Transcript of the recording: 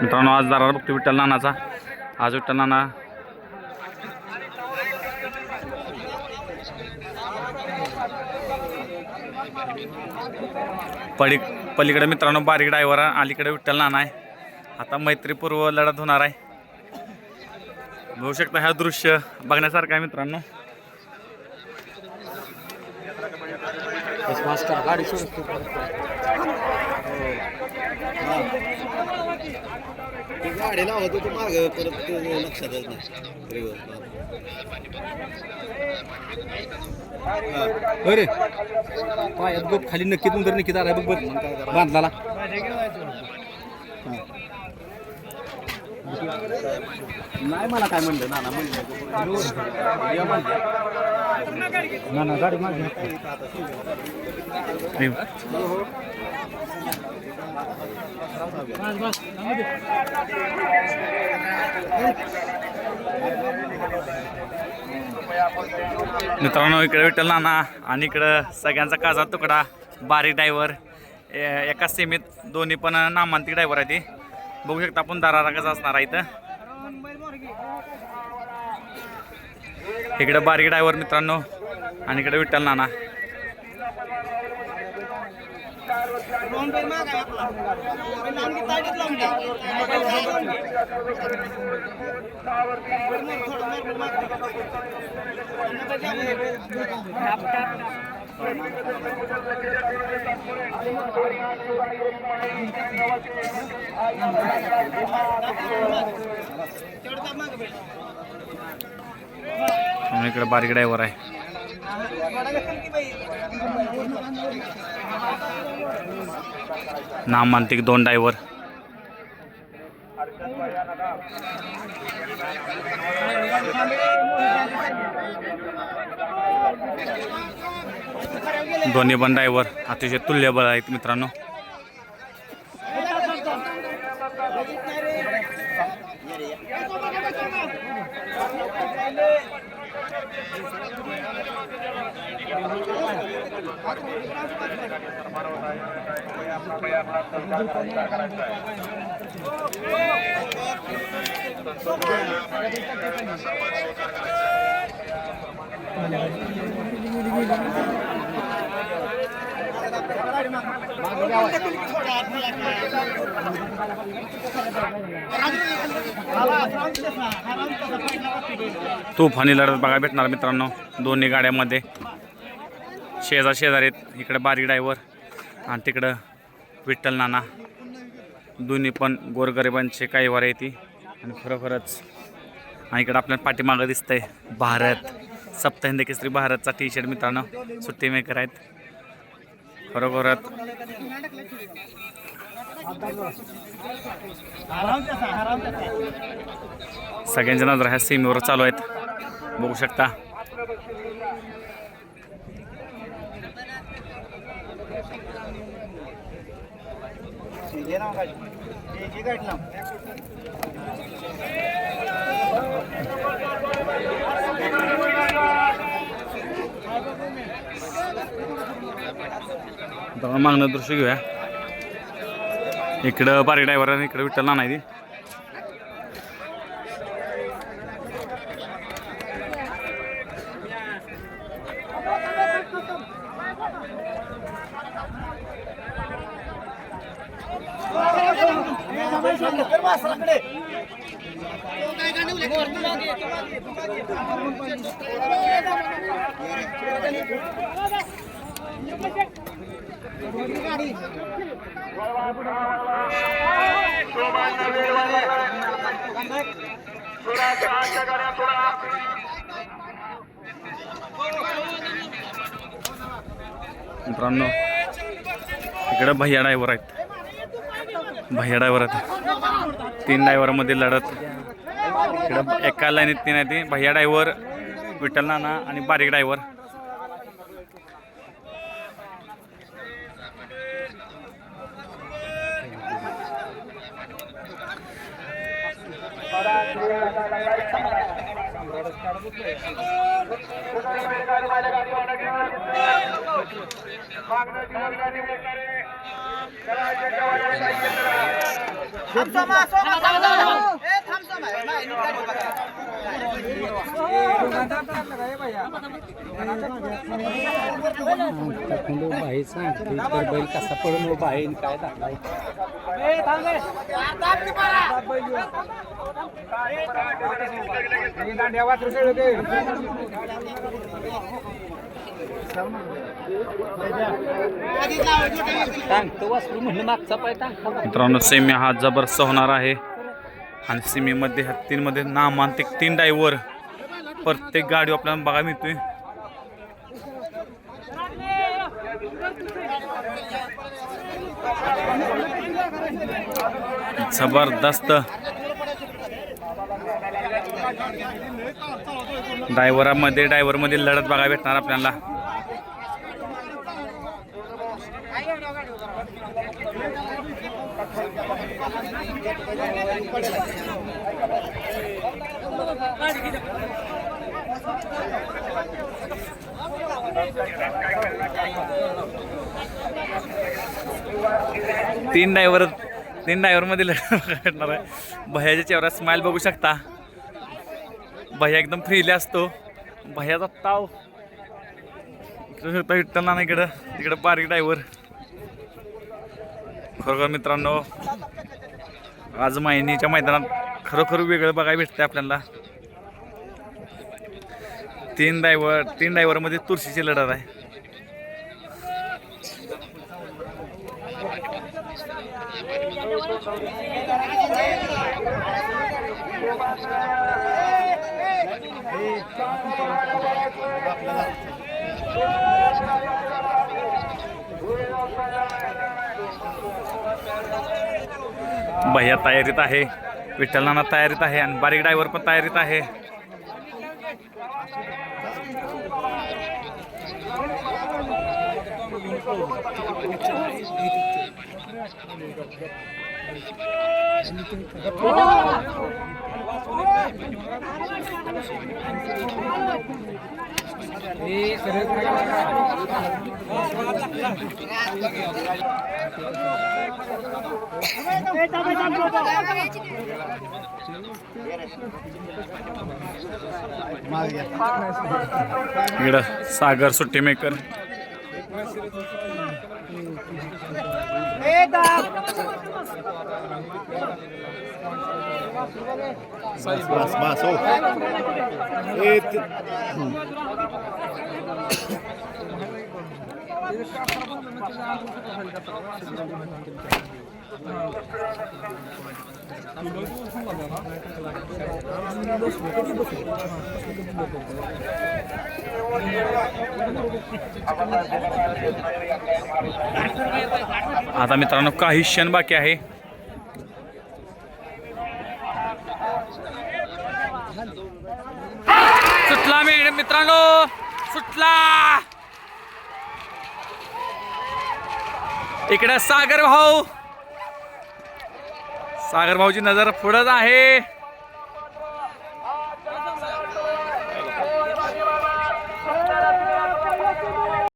मित्रांनो आज दारावर बघतो विठ्ठल नानाचा आज विठ्ठल नाना पडी पलीकडे मित्रांनो बारीक ड्रायव्हर अलीकडे विठ्ठल नाना आहे. आता मैत्रीपूर्व लढत होणार आहे. बघू शकता हा दृश्य बघण्यासारखं आहे मित्रांनो. गाडी गाडी लावत होतो माग परत ते लक्षातच नाही अरे पायात बघ खाली नक्की तुम तर नक्की दार बघ बघ बांधला नाही मला काय म्हणलं ना म्हणलं. ना ना गाडी मागे मित्रांनो इकडे विठ्ठल नाना आणि इकडं सगळ्यांचा काजा तुकडा बारीक ड्रायव्हर एका सीमेत दोन्ही पण नामांतिक ड्रायव्हर आहे ती. बघू शकता आपण दारारा कसा असणार आहे इथं. इकडे बारीक ड्रायव्हर मित्रांनो आणि इकडे विठ्ठल नाना. म्हणून इकडे बारीक ड्रायव्हर आहे. नामांतिक दोन ड्रायव्हर दोन्ही पण ड्रायव्हर अतिशय तुल्यबळ आहेत मित्रांनो. तुफानी लढत बघा भेटणार मित्रांनो. दोन्ही गाड्यामध्ये. शेजार शेजारी आहेत. इकडं बारीक ड्रायव्हर आणि तिकडं विठ्ठल नाना. दोन्ही पण गोरगरिबांचे काही वार येते आणि खरोखरच आणि इकडं आपल्याला पाठीमागं दिसतंय भारत. सप्तहिंद केसरी भारतचा टी शर्ट मित्रांनो सुट्टी मेकर आहेत. खरोखरच. सगळ्यांच्या नजर ह्या सीमेवर चालू आहेत. बघू शकता. मागणं दृश्य घेऊया. इकडं पारी ड्रायव्हर आणि इकडं विठ्ठल नाना आहे मित्रांनो इकडे भैया ड्रायव्हर आहेत भैया ड्रायव्हर आहेत तीन ड्रायव्हरमध्ये लढत. इकडं एका लाईनीत तीन आहे ती. भैया ड्रायव्हर विठ्ठल नाना आणि बारीक ड्रायव्हर. मागण्याची वर्गाने बाई सांग बैल कसा पडून बाई काय दाखलाय सांगतो वासरू म्हणलं मागचा काय टांग मित्रांनो सेमी हा जबरदस्त होणार आहे. आणि सेमीमध्ये ह्या तीनमध्ये नामांतिक तीन डायव्हर प्रत्येक गाडी आपल्याला बघायला मिळतोय. जबरदस्त. ड्रायव्हरामध्ये ड्रायव्हरमध्ये लढत बघायला भेटणार आपल्याला. तीन ड्रायव्हर तीन ड्रायव्हरमध्ये लढत भेटणार आहे. भैयाच्या चेहऱ्यात स्माईल बघू शकता. भैया एकदम फ्रीली असतो. भैयाचा ताव. इकडं होता विठ्ठल नाना इकडं. तिकडं बारीक ड्रायव्हर खरोखर मित्रांनो आज मायनीच्या मैदानात खरोखर वेगळं बघायला भेटतंय आपल्याला. तीन डायव्हर तीन डायव्हरमध्ये तुळशीची लढत आहे. भैया तयारीत आहे विठ्ठल नाना तयारीत आहे आणि बारीक ड्रायव्हर पण तयारीत आहे. इकडं सागर सुट्टी मेकर बस बस बस हो ए, ते- आता मित्रांनो काही क्षण बाकी आहे सुटला मॅडम मित्रांनो. सुटला. इकडे सागर भाऊ. सागर भाऊची नजर पुढंच आहे.